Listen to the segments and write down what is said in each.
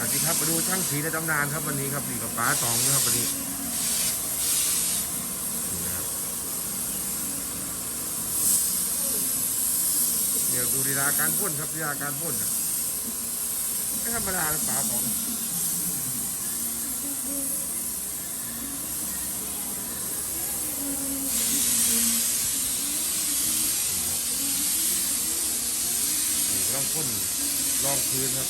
วัสดีครับมาดูช่างสีในตำนานครับวันนี้ครับดีกับป้าตองนะครับวันนี้นี่นะครับเดี๋ยวดูดีลาการพ่นครับดีลาการพ่นนะไม่ธรรมดาเลยป้าตองนี่ลองพ่นลองพื้นครับ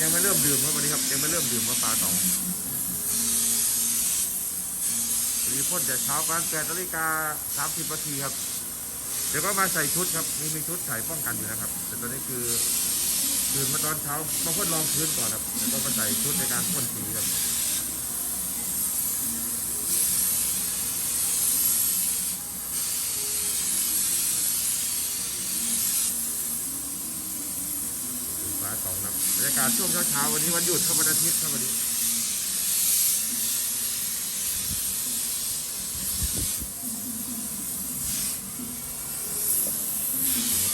ยังไม่เริ่มดื่มครับวันนี้ครับยังไม่เริ่มดื่มมะปลาตองวันนี้พ่นแต่เช้าประมาณแปดนาฬิกาสามสิบนาทีครับ เดี๋ยวก็มาใส่ชุดครับมีมีชุดใส่ป้องกันอยู่นะครับ แต่ตอนนี้คือตื่นมาตอนเช้ามาพ่นรองพื้นก่อนครับแล้วก็มาใส่ชุดในการพ่นสีครับาตองครับบรรยากาศช่วงเช้าๆวันนี้วันหยุดครับวันอาทิตย์ครับวันนี้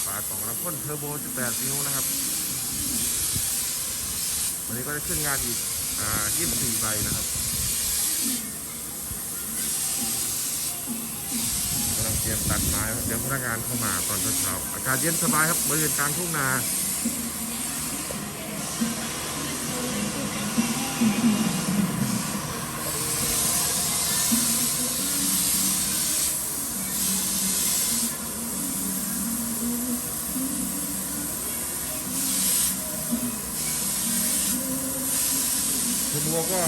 ฝาของลำพ่นเทอร์โบ18นิ้วนะครับ วันนี้ก็จะขึ้นงานอีกอ่า24ใบนะครับกำลังเตรียมตัดไม้เดี๋ยวพนักงานเข้ามาตอนเช้าๆอากาศเย็นสบายครับบริเวณกลางทุ่งนา บัวก็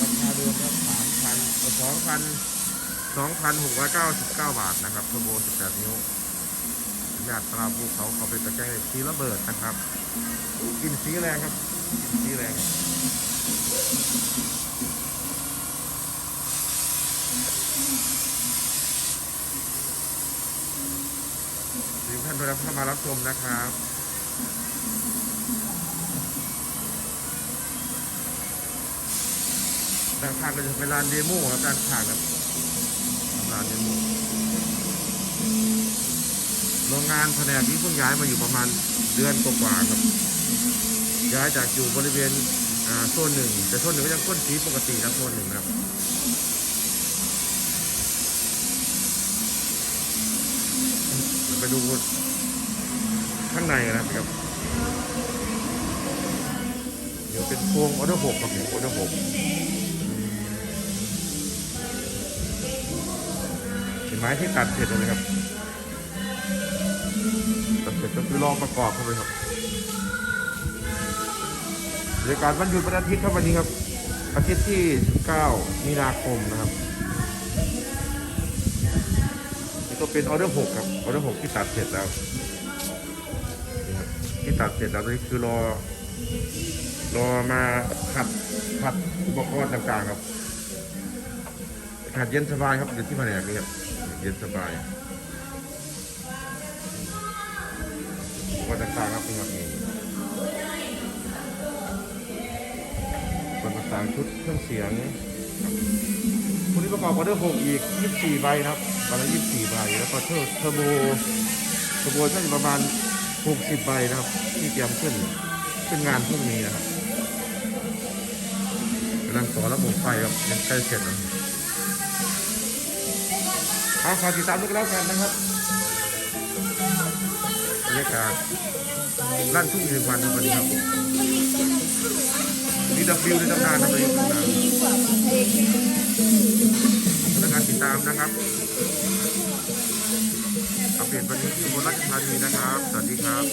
ราคาเดิมครับสามพันสองพันสองพันหกร้อยเก้าสิบเก้าบาทนะครับคุณบัวสิบแปดนิ้วญาติปลาภูเขาเขาเป็นตะแกรงสีระเบิดนะครับกินสีแรงครับสีแรงทุกท่านที่รับเข้ามารับชมนะครับ ด้านข้างก็จะเป็นลานเดโมครับด้านข้างครับลานเดโมโรงงานแผนกนี้เพิ่งย้ายมาอยู่ประมาณเดือนกว่าๆครับ ย้ายจากอยู่บริเวณโซนหนึ่งแต่โซนหนึ่งก็ยังพ่นสีปกติครับโซนหนึ่งครับไปดูข้างในนะครับเดี๋ยวเป็นพวงออเดอร์หกครับเนี่ยออเดอร์หก ม้ที่ตัดเสร็จเลยครับตัดเสร็จก็คือลองประกอบเข้าไปครับบรรยากาศวันหยุดวันอาทิตย์ครับวันนี้ครับ อาทิตย์ที่ 19 มีนาคมนะครับนี่ก็เป็นออเดอร์6ครับออเดอร์6ที่ตัดเสร็จแล้วที่ตัดเสร็จแล้วนี่คือรอ รอมาขัดขัดอุปกรณ์ต่างๆครับอากาศเย็นสบายครับอยู่ที่แผนกนี้ครับ เย็นสบายวันต่างๆครับนี่ครับนี่วันต่างๆชุดเครื่องเสียงคุณนี้ประกอบออเดอร์หกอีก 24 ใบนะครับวันละ24 ใบ แล้วก็เทอร์เทอร์โบเทอร์โบน่าจะประมาณ 60 ใบนะครับ ที่เตรียมขึ้นขึ้นงานพรุ่งนี้นะครับกำลังต่อระบบไฟครับยังใกล้เสร็จแล้ว เอาฝากติดตามด้วยกันแล้วกันนะครับบรรยากาศลั่นทุ่งเรือนวันวันนี้ครับมีดับบิวในตำนานนะตอนนี้ตำนานพนักงานติดตามนะครับอัปเดตวันนี้ที่บนราชธานีนะครับ สวัสดีครับ